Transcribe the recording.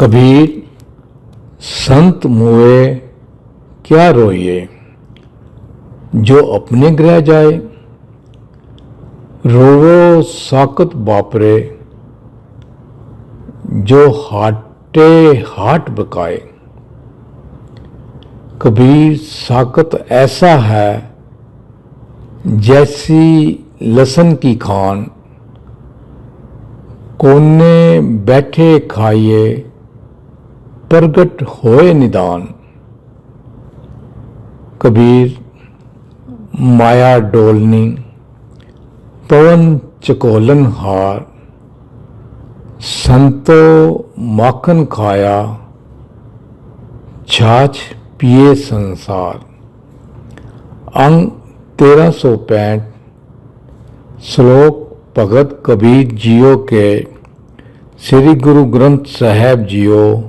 कबीर संत मुए क्या रोइए जो अपने गृह जाए। रोवो साकत बापरे। जो हाटे हाट बकाए। कबीर साकत ऐसा है, जैसी लसन की खान। कोने बैठे खाइए प्रगट होए निदान। कबीर, माया डोलनी, पवन चकोलन हार, संतो माखन खाया, छाछ पिए संसार। अंग तेरह सौ पैंठ, श्लोक भगत कबीर जियो के, श्री गुरु ग्रंथ साहेब जियो।